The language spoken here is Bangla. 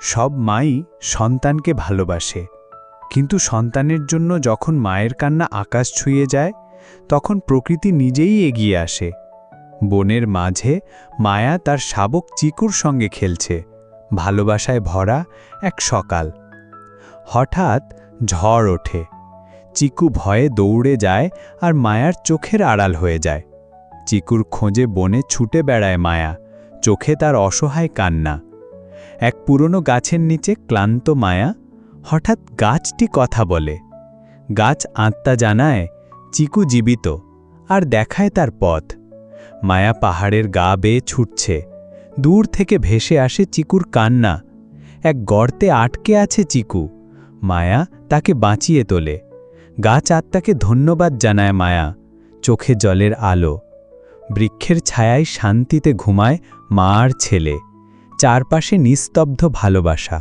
সব মাই সন্তানকে ভালোবাসে। কিন্তু সন্তানের জন্য যখন মায়ের কান্না আকাশ ছুঁয়ে যায়, তখন প্রকৃতি নিজেই এগিয়ে আসে। বনের মাঝে মায়া তার শাবক চিকুর সঙ্গে খেলছে, ভালোবাসায় ভরা এক সকাল। হঠাৎ ঝড় ওঠে, চিকু ভয়ে দৌড়ে যায় আর মায়ার চোখের আড়াল হয়ে যায়। চিকুর খোঁজে বনে ছুটে বেড়ায় মায়া, চোখে তার অসহায় কান্না। এক পুরনো গাছের নিচে ক্লান্ত মায়া হঠাৎ গাছটি কথা বলে। গাছ আত্মা জানায়, চিকু জীবিত, আর দেখায় তার পথ। মায়া পাহাড়ের গা বেয়ে ছুটছে। দূর থেকে ভেসে আসে চিকুর কান্না। এক গর্তে আটকে আছে চিকু। মায়া তাকে বাঁচিয়ে তোলে। গাছ আত্মাকে ধন্যবাদ জানায় মায়া। চোখে জলের আলো। বৃক্ষের ছায়ায় শান্তিতে ঘুমায় মা আর ছেলে। চারপাশে নিস্তব্ধ ভালোবাসা।